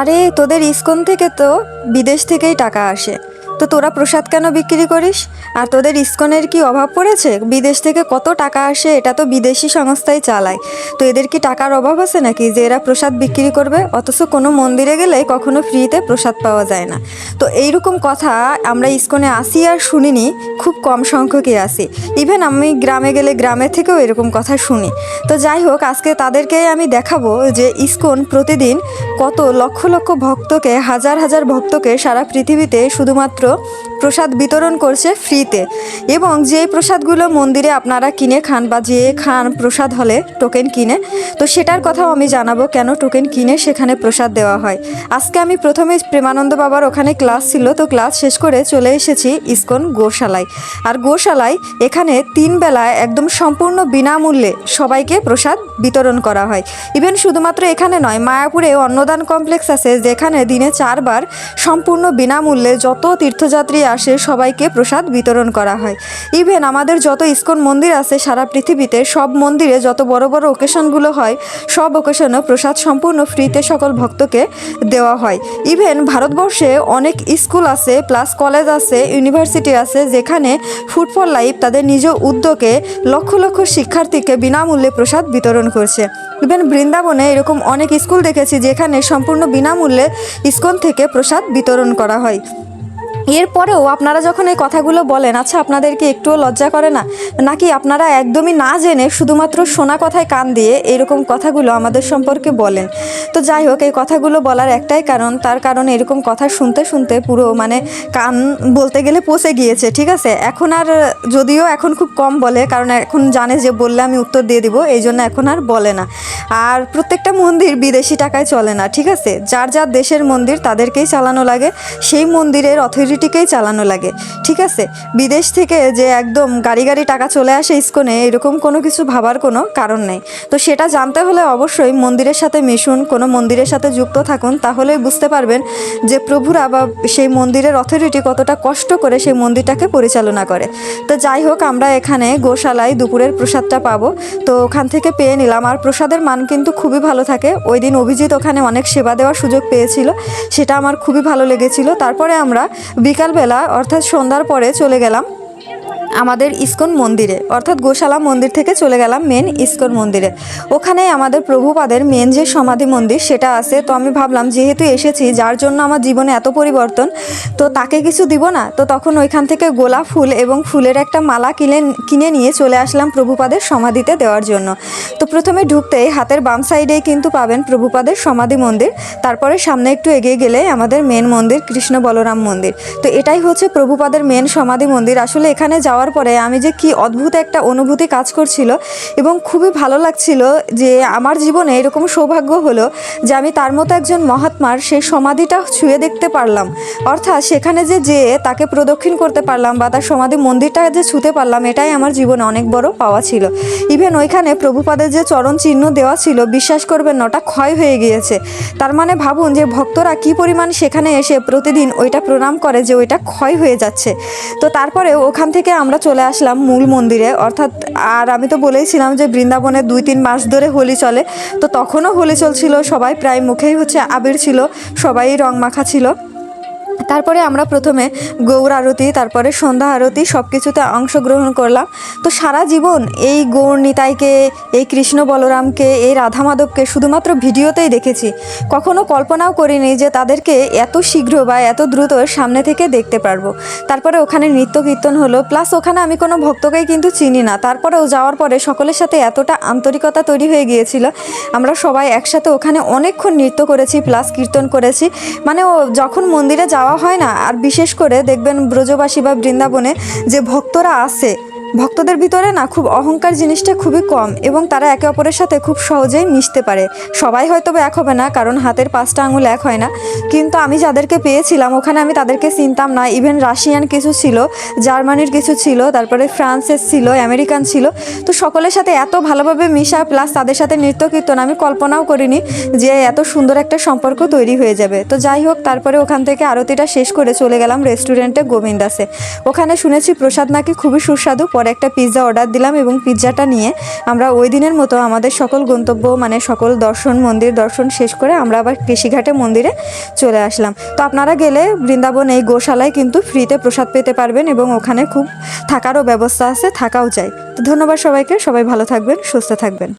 আরে, তোদের ইস্কন থেকে তো বিদেশ থেকেই টাকা আসে। তো তোরা প্রসাদ কেন বিক্রি করিস? আর তোদের ইস্কনের কি অভাব পড়েছে? বিদেশ থেকে কত টাকা আসে, এটা তো বিদেশি সংস্থাই চালায়। তো এদের কি টাকার অভাব আছে নাকি যে এরা প্রসাদ বিক্রি করবে? অথচ কোনো মন্দিরে গেলে কখনো ফ্রিতে প্রসাদ পাওয়া যায় না। তো এইরকম কথা আমরা ইস্কনে আসি আর শুনিনি, খুব কম সংখ্যকই আসি। ইভেন আমি গ্রামে গেলে গ্রামের থেকেও এরকম কথা শুনি। তো যাই হোক, আজকে তাদেরকে আমি দেখাবো যে ইস্কন প্রতিদিন কত লক্ষ লক্ষ ভক্তকে হাজার হাজার ভক্তকে সারা পৃথিবীতে শুধুমাত্র প্রসাদ বিতরণ করছে ফ্রিতে। এবং যে প্রসাদগুলো মন্দিরে আপনারা কিনে খান বা যে খান প্রসাদ হলে টোকেন কিনে, তো সেটার কথাও আমি জানাব কেন টোকেন কিনে সেখানে প্রসাদ দেওয়া হয়। আজকে আমি প্রথমে প্রেমানন্দ বাবার ওখানে ক্লাস ছিল, তো ক্লাস শেষ করে চলে এসেছি ইসকন গোশালায়। আর গোশালায় এখানে তিন বেলায় একদম সম্পূর্ণ বিনামূল্যে সবাইকে প্রসাদ বিতরণ করা হয়। ইভেন শুধুমাত্র এখানে নয় মায়াপুরে অন্নদান কমপ্লেক্স আছে, যেখানে দিনে চারবার সম্পূর্ণ বিনামূল্যে যত তীর্থযাত্রী আসে সবাইকে প্রসাদ বিতরণ করা হয়। ইভেন আমাদের যত ইস্কন মন্দির আছে সারা পৃথিবীতে, সব মন্দিরে যত বড় বড় ওকেশনগুলো হয়, সব ওকেশনও প্রসাদ সম্পূর্ণ ফ্রিতে সকল ভক্তকে দেওয়া হয়। ইভেন ভারতবর্ষে অনেক স্কুল আছে প্লাস কলেজ আছে ইউনিভার্সিটি আছে, যেখানে ফুড ফর লাইফ তাদের নিজ উদ্যোগে লক্ষ লক্ষ শিক্ষার্থীকে বিনামূল্যে প্রসাদ বিতরণ করছে। ইভেন বৃন্দাবনে এরকম অনেক স্কুল দেখেছি, যেখানে সম্পূর্ণ বিনামূল্যে ইস্কন থেকে প্রসাদ বিতরণ করা হয়। এরপরেও আপনারা যখন এই কথাগুলো বলেন আচ্ছা আপনাদেরকে একটুও লজ্জা করে না? নাকি আপনারা একদমই না জেনে শুধুমাত্র শোনা কথায় কান দিয়ে এরকম কথাগুলো আমাদের সম্পর্কে বলেন? তো যাই হোক, এই কথাগুলো বলার একটাই কারণ, তার কারণ এরকম কথা শুনতে শুনতে পুরো মানে কান বলতে গেলে পচে গিয়েছে, ঠিক আছে? এখন আর যদিও এখন খুব কম বলে, কারণ এখন জানে যে বললে আমি উত্তর দিয়ে দিব, এই জন্য এখন আর বলে না। আর প্রত্যেকটা মন্দির বিদেশি টাকায় চলে না, ঠিক আছে? যার যার দেশের মন্দির তাদেরকেই চালানো লাগে, সেই মন্দিরের অথরিটিকেই চালানো লাগে, ঠিক আছে? বিদেশ থেকে যে একদম গাড়ি গাড়ি টাকা চলে আসে ইস্কনে, এরকম কোনো কিছু ভাবার কোনো কারণ নেই। তো সেটা জানতে হলে অবশ্যই মন্দিরের সাথে মিশুন, কোনো মন্দিরের সাথে যুক্ত থাকুন, তাহলেই বুঝতে পারবেন যে প্রভুরা বা সেই মন্দিরের অথরিটি কতটা কষ্ট করে সেই মন্দিরটাকে পরিচালনা করে। তো যাই হোক, আমরা এখানে গোশালায় দুপুরের প্রসাদটা পাবো। তো ওখান থেকে পেয়ে নিলাম। আর প্রসাদের মান কিন্তু খুবই ভালো থাকে। ওই দিন অভিজিৎ ওখানে অনেক সেবা দেওয়ার সুযোগ পেয়েছিল। সেটা আমার খুবই ভালো লেগেছিল। তারপরে আমরা বিকালবেলা অর্থাৎ সন্ধ্যার পরে চলে গেলাম। আমাদের ইস্কন মন্দিরে, অর্থাৎ গোশালা মন্দির থেকে চলে গেলাম মেন ইস্কন মন্দিরে। ওখানে আমাদের প্রভুপাদের মেন যে সমাধি মন্দির সেটা আছে। তো আমি ভাবলাম, যেহেতু এসেছি, যার জন্য আমার জীবনে এত পরিবর্তন, তো তাকে কিছু দিব না? তো তখন ওইখান থেকে গোলাপ ফুল এবং ফুলের একটা মালা কিনে কিনে নিয়ে চলে আসলাম প্রভুপাদের সমাধিতে দেওয়ার জন্য। তো প্রথমে ঢুকতেই হাতের বাম সাইডেই কিন্তু পাবেন প্রভুপাদের সমাধি মন্দির। তারপরে সামনে একটু এগিয়ে গেলে আমাদের মেন মন্দির, কৃষ্ণ বলরাম মন্দির। তো এটাই হচ্ছে প্রভুপাদের মেন সমাধি মন্দির। আসলে এখানে যাওয়ার পরে আমি যে কি অদ্ভুত একটা অনুভূতি কাজ করছিল এবং খুবই ভালো লাগছিল যে আমার জীবনে এরকম সৌভাগ্য হলো যে আমি তার মতো একজন মহাত্মার সেই সমাধিটা ছুঁয়ে দেখতে পারলাম। অর্থাৎ সেখানে যে যেয়ে তাকে প্রদক্ষিণ করতে পারলাম বা তার সমাধি মন্দিরটা যে ছুঁতে পারলাম, এটাই আমার জীবনে অনেক বড় পাওয়া ছিল। ইভেন ওইখানে প্রভুপাদের যে চরণ চিহ্ন দেওয়া ছিল, বিশ্বাস করবেন না, ওটা ক্ষয় হয়ে গিয়েছে। তার মানে ভাবুন যে ভক্তরা কি পরিমাণ সেখানে এসে প্রতিদিন ওইটা প্রণাম করে যে ওইটা ক্ষয় হয়ে যাচ্ছে। তো তারপরে ওখান থেকে আমরা চলে আসলাম মূল মন্দিরে। অর্থাৎ, আর আমি তো বলেইছিলাম যে বৃন্দাবনে দুই তিন মাস ধরে হোলি চলে। তো তখনও হোলি চলছিল, সবাই প্রায় মুখেই হচ্ছে আবির ছিল, সবাই রং মাখা ছিল। তারপরে আমরা প্রথমে গৌর আরতি, তারপরে সন্ধ্যা আরতি সব কিছুতে অংশগ্রহণ করলাম। তো সারা জীবন এই গৌর নিতাইকে, এই কৃষ্ণ বলরামকে, এই রাধা মাধবকে শুধুমাত্র ভিডিওতেই দেখেছি। কখনো কল্পনাও করিনি যে তাদেরকে এত শীঘ্র বা এত দ্রুত সামনে থেকে দেখতে পারব। তারপরে ওখানে নৃত্য কীর্তন হলো, প্লাস ওখানে আমি কোনো ভক্তকেই কিন্তু চিনি না। তারপরেও যাওয়ার পরে সকলের সাথে এতটা আন্তরিকতা তৈরি হয়ে গিয়েছিল। আমরা সবাই একসাথে ওখানে অনেকক্ষণ নৃত্য করেছি, প্লাস কীর্তন করেছি। মানে ও যখন মন্দিরে যাওয়া হয় না। আর বিশেষ করে দেখবেন ব্রজবাসী বা বৃন্দাবনে যে ভক্তরা আছে ভক্তদের ভিতরে না খুব অহংকার জিনিসটা খুবই কম এবং তারা একে অপরের সাথে খুব সহজেই মিশতে পারে। সবাই হয়তো এক হবে না, কারণ হাতের পাঁচটা আঙুল এক হয় না। কিন্তু আমি যাদেরকে পেয়েছিলাম, ওখানে আমি তাদেরকে চিনতাম না। ইভেন রাশিয়ান কিছু ছিল, জার্মানির কিছু ছিল, তারপরে ফ্রান্সের ছিল, আমেরিকান ছিল। তো সকলের সাথে এত ভালোভাবে মিশা, প্লাস তাদের সাথে নৃত্য কীর্তন আমি কল্পনাও করিনি যে এত সুন্দর একটা সম্পর্ক তৈরি হয়ে যাবে। তো যাই হোক, তারপরে ওখান থেকে আরতিটা শেষ করে চলে গেলাম রেস্টুরেন্টে গোবিন্দাসে। ওখানে শুনেছি প্রসাদ নাকি খুবই সুস্বাদু পরে একটা পিৎজা অর্ডার দিলাম এবং পিৎজাটা নিয়ে আমরা ওই দিনের মতো আমাদের সকল গন্তব্য মানে সকল দর্শন, মন্দির দর্শন শেষ করে আমরা আবার কৃষিঘাটে মন্দিরে চলে আসলাম। তো আপনারা গেলে বৃন্দাবন এই গোশালায় কিন্তু ফ্রিতে প্রসাদ পেতে পারবেন এবং ওখানে খুব থাকারও ব্যবস্থা আছে, থাকাও চাই তো ধন্যবাদ সবাইকে, সবাই ভালো থাকবেন, সুস্থ থাকবেন।